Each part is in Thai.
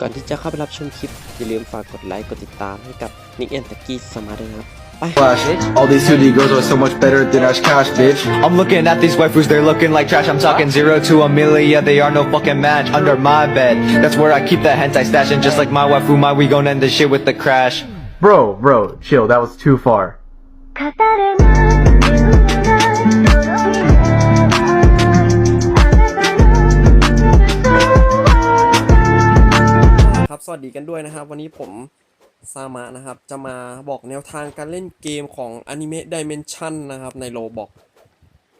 ก่อนที่จะเข้าไปรับชมคลิป อย่าลืมฝากกดไลค์ กดติดตามให้กับ Nick and Taki สมาร์ทด้วยนะครับ ไป Flash. All these hoodie girls are so much better than us cash, bitch. I'm looking at these waifus, they're looking like trash. I'm talking zero to a million, they are no fucking match. Under my bed, that's where I keep the hentai stash. And just like my waifu, my we gon' end this shit with the crash. Bro, bro, chill. That was too far. 語れ สวัสดีกันด้วยนะครับ วันนี้ผมซามะนะครับ จะมาบอกแนวทางการเล่นเกมของ Anime Dimension นะครับ ในโลบอก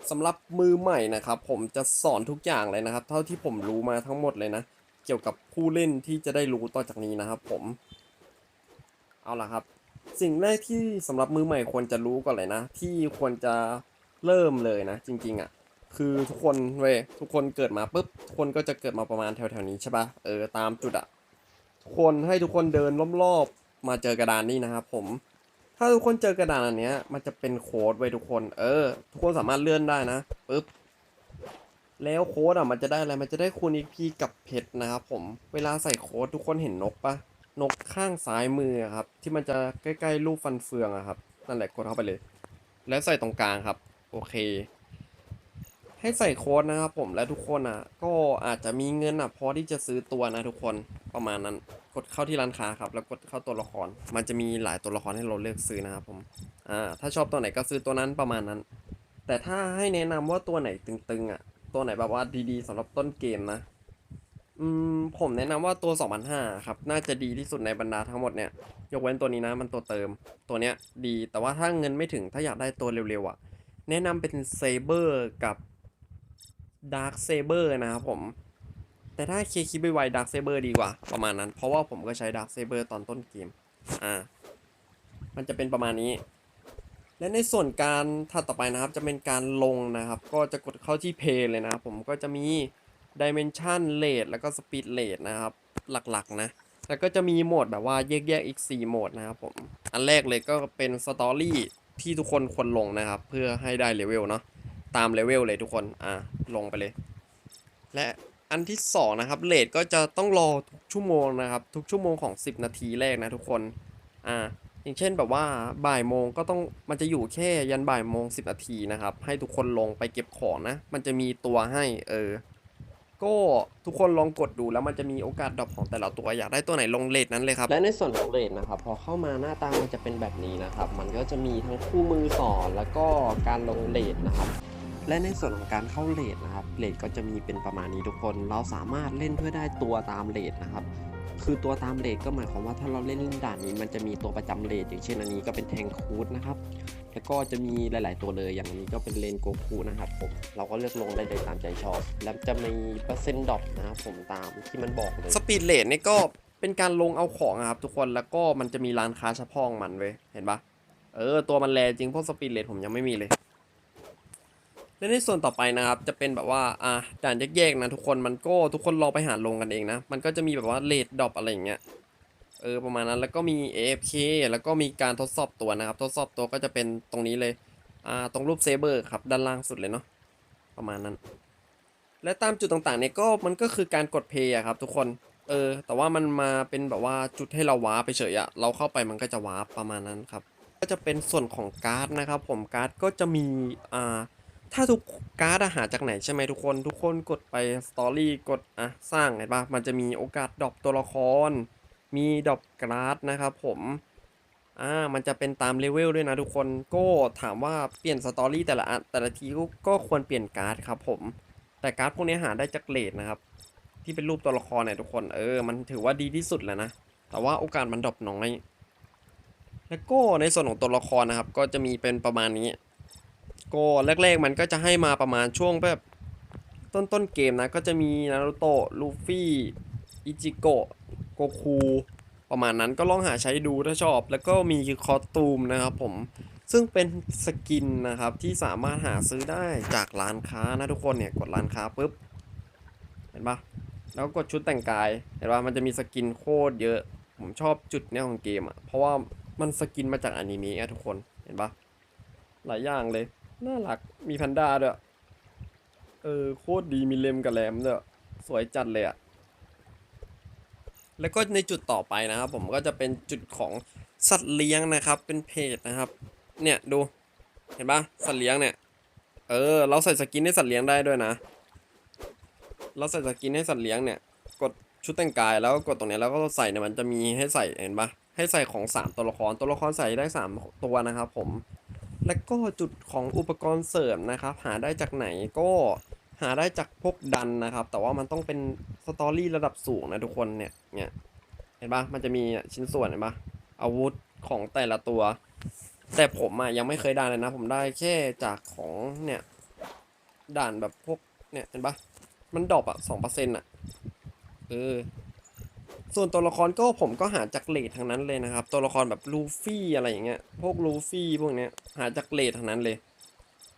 สำหรับมือใหม่นะครับ ผมจะสอนทุกอย่างเลยนะครับ เท่าที่ผมรู้มาทั้งหมดเลยนะ เกี่ยวกับผู้เล่นที่จะได้รู้ต่อจากนี้นะครับ ผม เอาล่ะครับ สิ่งแรกที่สำหรับมือใหม่ควรจะรู้ก่อนเลยนะ ที่ควรจะเริ่มเลยนะ จริง ๆอะคือทุกคนเว้ยทุกคนเกิดมาปุ๊บทุกคนก็จะเกิดมาประมาณแถวๆนี้ใช่ปะเออตามจุดอะ คนให้ทุกคนเดินรอบๆมาเจอกระดานนี้นะครับผมถ้าทุกคนเจอกระดานอันเนี้ย มันจะเป็นโค้ดไว้ทุกคน เออ ทุกคนสามารถเลื่อนได้นะปึ๊บแล้วโค้ดอะมันจะได้อะไร มันจะได้คูณ XP กับเพชรนะครับผม เวลาใส่โค้ดทุกคนเห็นนกปะนกข้างซ้ายมือครับ ที่มันจะใกล้ๆรูปฟันเฟืองอะครับ นั่นแหละกดเข้าไปเลย แล้วใส่ตรงกลางครับ โอเค ให้ใส่โค้ดนะครับผมและทุกคนอะ ก็อาจจะมีเงินอะพอที่จะซื้อตัวนะทุกคนประมาณนั้นกดเข้าที่ร้านค้าครับ แล้วกดเข้าตัวละคร มันจะมีหลายตัวละครให้เราเลือกซื้อนะครับผมอ่าถ้าชอบตัวไหนก็ซื้อตัวนั้นประมาณนั้น แต่ถ้าให้แนะนำว่าตัวไหนตึงๆอะตัวไหนแบบว่าดีๆสำหรับต้นเกมนะอืมผมแนะนำว่าตัว2,500ครับ น่าจะดีที่สุดในบรรดาทั้งหมดเนี่ย ยกเว้นตัวนี้นะ มันตัวเติม ตัวเนี้ยดี แต่ว่าถ้าเงินไม่ถึง ถ้าอยากได้ตัวเร็วๆอะ แนะนำเป็นเซเบอร์กับ ดาร์คเซเบอร์นะครับผม แต่ถ้าเคคิดไปไวดาร์คเซเบอร์ดีกว่า ประมาณนั้น เพราะว่าผมก็ใช้ดาร์คเซเบอร์ตอนต้นเกม อ่า มันจะเป็นประมาณนี้ และในส่วนการถัดต่อไปนะครับ จะเป็นการลงนะครับ ก็จะกดเข้าที่เพย์เลยนะครับผมก็จะมี Dimension Rate แล้วก็ Speed Rate นะครับ หลักๆนะ แล้วก็จะมีโหมดแบบว่าแยกๆอีก 4 โหมดนะครับผม อันแรกเลยก็เป็นสตอรี่ที่ทุกคนควรลงนะครับ เพื่อให้ได้เลเวลเนาะ ตามเลเวลเลยทุกคน อะ ลงไปเลย และอันที่สองนะครับเลทก็จะต้องรอทุกชั่วโมงนะครับ ทุกชั่วโมงของ 10 นาทีแรกนะทุกคน อ่า อย่างเช่นแบบว่าบ่ายโมงก็ต้องมันจะอยู่แค่ยันบ่ายโมง 10 นาทีนะครับ ให้ทุกคนลงไปเก็บของนะ มันจะมีตัวให้ เออ ก็ทุกคนลองกดดูแล้วมันจะมีโอกาสดรอปของแต่ละตัวอยากได้ตัวไหนลงเลทนั้นเลยครับ และในส่วนของเลทนะครับพอเข้ามาหน้าตามันจะเป็นแบบนี้นะครับ มันก็จะมีทั้งคู่มือสอนแล้วก็การลงเลทนะครับ และในส่วนของการเข้าเลทนะครับเลทก็จะมีเป็นประมาณนี้ทุกคน เราสามารถเล่นเพื่อได้ตัวตามเลทนะครับคือตัวตามเลทก็หมายความว่าถ้าเราเล่นด่านนี้มันจะมีตัวประจำเลทอย่างเช่นอันนี้ก็เป็นแทงคูดนะครับแล้วก็จะมีหลาย ๆ ตัวเลยอย่างอันนี้ก็เป็นเลนโกคูนะครับผมเราก็เลือกลงได้เลยตามใจชอบ แล้วจะมีเปอร์เซ็นต์ดรอปนะครับผมตามที่มันบอกเลยสปีดเลทนี่ก็เป็นการลงเอาของอะครับทุกคนแล้วก็มันจะมีร้านค้าเฉพาะของมันเว้ยเห็นปะเออตัวมันแรงจริงเพราะสปีดเลทผมยังไม่มีเลย และในส่วนต่อไปนะครับจะเป็นแบบว่าอะด่านแยกๆนะทุกคนมันก็ทุกคนลองไปหาลงกันเองนะ มันก็จะมีแบบว่าเลดดอปอะไรอย่างเงี้ยเออประมาณนั้นแล้วก็มี AFK แล้วก็มีการทดสอบตัวนะครับ ทดสอบตัวก็จะเป็นตรงนี้เลยอ่าตรงรูปเซเบอร์ครับด้านล่างสุดเลยเนาะประมาณนั้น และตามจุดต่างๆเนี่ยก็มันก็คือการกดเพย์ครับทุกคนเออแต่ว่ามันมาเป็นแบบว่าจุดให้เราวาร์ปไปเฉยอะเราเข้าไปมันก็จะวาร์ปประมาณนั้นครับ ก็จะเป็นส่วนของการ์ดนะครับ ผมการ์ดก็จะมีอ่า ถ้าทุกการ์ดอะหาจากไหนใช่ไหมทุกคน ทุกคนกดไปสตอรี่กดอะสร้างเห็นปะมันจะมีโอกาสดรอปตัวละคร มีดรอปการ์ดนะครับผมอ่ามันจะเป็นตามเลเวลด้วยนะทุกคนก็ถามว่าเปลี่ยนสตอรี่แต่ละแต่ละทีก็ก็ควรเปลี่ยนการ์ดครับผม แต่การ์ดพวกนี้หาได้จากเลทนะครับ ที่เป็นรูปตัวละครเนี่ยทุกคนเออมันถือว่าดีที่สุดแล้วนะแต่ว่าโอกาสมันดรอปน้อยแล้วก็ในส่วนของตัวละครนะครับ ก็จะมีเป็นประมาณนี้ ก็แรกๆมันก็จะให้มาประมาณช่วงแบบต้นต้นๆเกมนะก็จะมีนารูโตะลูฟี่อิจิโกะโกคูประมาณนั้นก็ลองหาใช้ดูถ้าชอบ แล้วก็มีคอสตูมนะครับผมซึ่งเป็นสกินนะครับที่สามารถหาซื้อได้จากร้านค้านะทุกคนเนี่ยกดร้านค้าปุ๊บเห็นปะแล้วกกดชุดแต่งกายเห็นปะมันจะมีสกินโคตรเยอะ ผมชอบจุดเนี้ยของเกมอะเพราะว่ามันสกินมาจากอนิเมะอะทุกคนเห็นปะหลายอย่างเลย น่ารัก มีแพนด้าด้วย เออ โคตรดีมีเล็มกับแหลมด้วย สวยจัดเลยอะแล้วก็ในจุดต่อไปนะครับ ผมก็จะเป็นจุดของสัตว์เลี้ยงนะครับ เป็นเพจนะครับ เนี่ยดู เห็นปะสัตว์เลี้ยงเนี่ย เออ เราใส่สกินให้สัตว์เลี้ยงได้ด้วยนะ เราใส่สกินให้สัตว์เลี้ยงเนี่ย กดชุดแต่งกายแล้วก็กดตรงนี้แล้วก็ใส่เนี่ยมันจะมีให้ใส่เห็นปะให้ใส่ของสามตัวละครตัวละครใส่ได้สามตัวนะครับ ผม แล้วก็จุดของอุปกรณ์เสริมนะครับ หาได้จากไหนก็หาได้จากพวกดันนะครับ แต่ว่ามันต้องเป็นสตอรี่ระดับสูงนะทุกคนเนี่ยเนี่ยเห็นปะมันจะมีชิ้นส่วนเห็นปะอาวุธของแต่ละตัว แต่ผมอะยังไม่เคยได้เลยนะ ผมได้แค่จากของเนี่ยด่านแบบพวกเนี่ยเห็นปะมันดรอปอะสองเปอร์เซ็นต์อะเออ ส่วนตัวละครก็ผมก็หาจากเลททั้งนั้นเลยนะครับ ตัวละครแบบลูฟี่อะไรอย่างเงี้ย พวกลูฟี่พวกเนี้ยหาจากเลททั้งนั้นเลย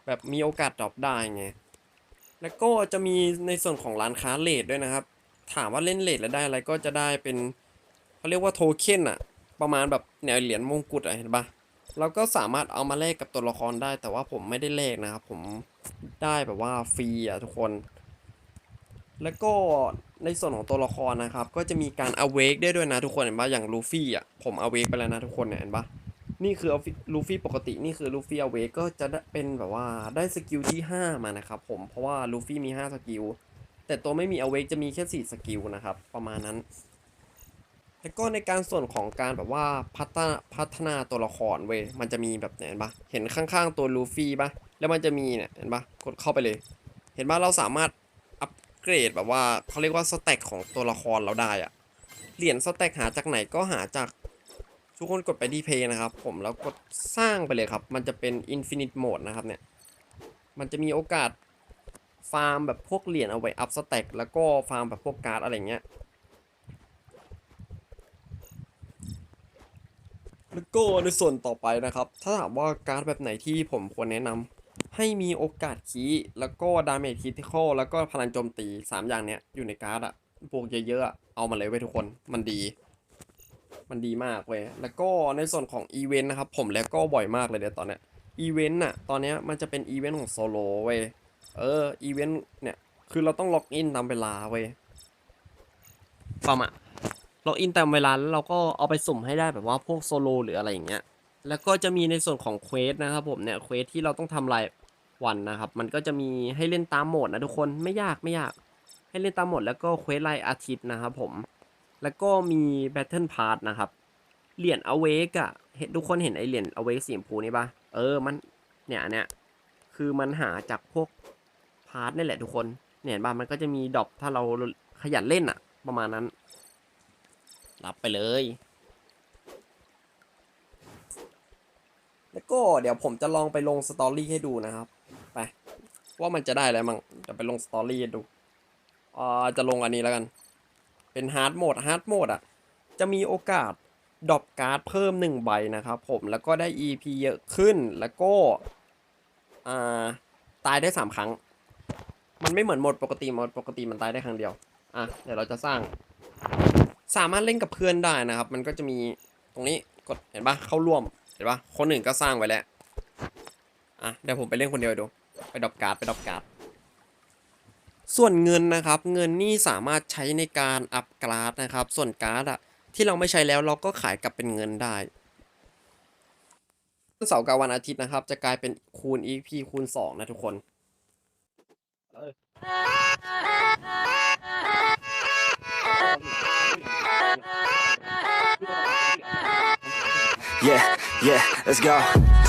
แบบมีโอกาสดรอปได้ไง แล้วก็จะมีในส่วนของร้านค้าเลทด้วยนะครับ ถามว่าเล่นเลทแล้วได้อะไรก็จะได้เป็นเขาเรียกว่าโทเค็นอะประมาณแบบเนี่ยเหรียญมงกุฎอะเห็นปะเราก็สามารถเอามาแลกกับตัวละครได้ แต่ว่าผมไม่ได้แลกนะครับ ผมได้แบบว่าฟรีอะทุกคน แล้วก็ในส่วนของตัวละครนะครับ ก็จะมีการ awake ได้ด้วยนะทุกคนเห็นปะอย่างลูฟี่อะผม awake ไปแล้วนะทุกคนเนี่ยเห็นปะนี่คือลูฟี่ปกตินี่คือลูฟี่ awake ก็จะได้เป็นแบบว่าได้สกิลที่ 5 มานะครับผมเพราะว่าลูฟี่มี 5 สกิล แต่ตัวไม่มี awake จะมีแค่ 4 สกิลนะครับ ประมาณนั้น แล้วก็ในการส่วนของการแบบว่าพัฒนาพัฒนาตัวละครเว้ยมันจะมีแบบเห็นปะเห็นข้างๆตัวลูฟี่ปะแล้วมันจะมีเนี่ยเห็นปะกดเข้าไปเลย เห็นปะเราสามารถ เกรดแบบว่าเขาเรียกว่าสแต็กของตัวละครเราได้อะเหรียญสแต็กหาจากไหนก็หาจากทุกคนกดไปที่เพย์นะครับ ผมแล้วกดสร้างไปเลยครับ มันจะเป็น Infinite Mode นะครับเนี่ย มันจะมีโอกาสฟาร์มแบบพวกเหรียญเอาไว้อัพสแต็กแล้วก็ฟาร์มแบบพวกการ์ดอะไรเงี้ยแล้วก็ในส่วนต่อไปนะครับ ถ้าถามว่าการ์ดแบบไหนที่ผมควรแนะนำ ให้มีโอกาสคีแล้วก็ดาเมจคริติคอลแล้วก็พลังโจมตี 3 อย่างเนี้ยอยู่ในการ์ดอะบวกเยอะๆเอามาเลยเว้ยทุกคนมันดี มันดีมากเว้ยแล้วก็ในส่วนของอีเวนต์นะครับผมแล้วก็บ่อยมากเลยเดี๋ยวตอนเนี้ยอีเวนต์อะตอนเนี้ยมันจะเป็นอีเวนต์ของโซโลเว้ยเอออีเวนต์เนี่ยคือเราต้องล็อกอินตามเวลาเว้ยฟาร์มอะล็อกอินตามเวลาแล้วเราก็เอาไปสุ่มให้ได้แบบว่าพวกโซโลหรืออะไรอย่างเงี้ยแล้วก็จะมีในส่วนของเควสนะครับผมเนี่ยเควสที่เราต้องทำราย วันนะครับ มันก็จะมีให้เล่นตามโหมดนะทุกคนไม่ยากไม่ยาก ให้เล่นตามโหมดแล้วก็เควสรายอาทิตย์นะครับผม แล้วก็มีแบทเทิลพาร์ทนะครับเหรียญอเวกอะเห็นทุกคนเห็นไอเหรียญอเวกสีชมพูนี่ปะเออมันเนี่ยเนี่ยคือมันหาจากพวกพาร์ทนี่แหละทุกคนเนี่ยเห็นปะมันก็จะมีดรอปถ้าเราขยันเล่นอะประมาณนั้น รับไปเลย แล้วก็เดี๋ยวผมจะลองไปลงสตอรี่ให้ดูนะครับ ว่ามันจะได้อะไรมั่งเดี๋ยวไปลงสตอรี่ดูอ่าจะลงอันนี้แล้วกัน เป็นฮาร์ดโหมดฮาร์ดโหมดอะ จะมีโอกาสดรอปการ์ดเพิ่มหนึ่งใบนะครับผมแล้วก็ได้ EP เยอะขึ้นแล้วก็อ่าตายได้สามครั้ง มันไม่เหมือนโหมดปกติโหมดปกติมันตายได้ครั้งเดียวอะเดี๋ยวเราจะสร้าง สามารถเล่นกับเพื่อนได้นะครับ มันก็จะมีตรงนี้กดเห็นปะเข้าร่วมเห็นปะคนหนึ่งก็สร้างไว้แล้วอะเดี๋ยวผมไปเล่นคนเดียวดู ไปดรอปการ์ดไปดรอปการ์ดส่วนเงินนะครับเงินนี่สามารถใช้ในการอัพการ์ดนะครับ ส่วนการ์ดอะที่เราไม่ใช้แล้วเราก็ขายกลับเป็นเงินได้วันเสาร์กับวันอาทิตย์นะครับ จะกลายเป็นคูณ EP คูณ 2 นะทุกคน Yeah, yeah, let's go.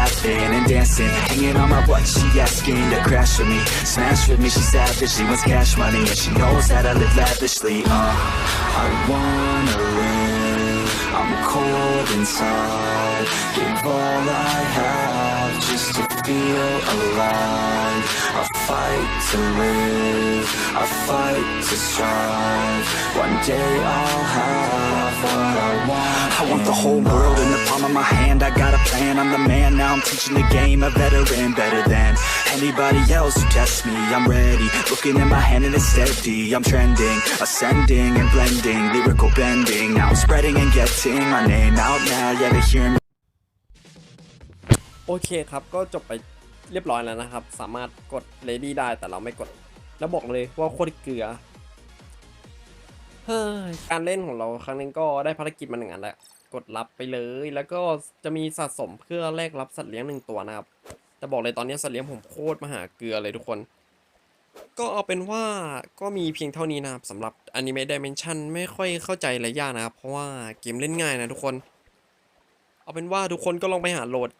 laughing and dancing, hanging on my butt. She asking to crash with me, smash with me. She savage, she wants cash money and she knows that I live lavishly. Uh, I wanna live. I'm cold inside. Give all I have just to feel alive. I fight to live. I fight to strive. One day I'll have I want the whole world in the palm of my hand. I got a plan, I'm the man. Now I'm teaching the game, a veteran, better than anybody else who tests me. I'm ready, looking at my hand and it's steady. I'm trending, ascending and blending, lyrical bending. Now I'm spreading and getting my name out now. Yeah, they hear me. โอเคครับ ก็จบไป เรียบร้อยแล้วนะครับ สามารถกด ready ได้แต่เราไม่กด แล้วบอกเลยว่าโคตรเกลือเฮ้ยการเล่นของเราครั้งนึงก็ได้ภารกิจมาหนึ่งอันแล้ว กดรับไปเลย แล้วก็จะมีสะสมเพื่อแลกรับสัตว์เลี้ยงหนึ่งตัวนะครับ แต่บอกเลยตอนนี้สัตว์เลี้ยงผมโคตรมหาเกลือเลยทุกคน ก็เอาเป็นว่าก็มีเพียงเท่านี้นะครับสำหรับ Anime Dimension ไม่ค่อยเข้าใจอะไรยากนะครับ เพราะว่าเกมเล่นง่ายนะทุกคน เอาเป็นว่าทุกคนก็ลองไปหาโหลด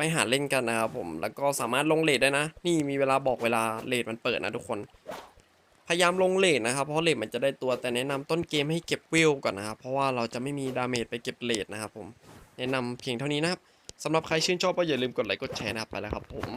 ไปหาเล่นกันนะครับผม แล้วก็สามารถลงเลทได้นะ นี่มีเวลาบอกเวลาเลทมันเปิดนะทุกคน พยายามลงเลทนะครับ เพราะเลทมันจะได้ตัว แต่แนะนำต้นเกมให้เก็บวิวก่อนนะครับ เพราะว่าเราจะไม่มีดาเมจไปเก็บเลทนะครับผม แนะนำเพียงเท่านี้นะครับสำหรับใครชื่นชอบก็อย่าลืมกดไลค์กดแชร์นะครับไปแล้วครับผม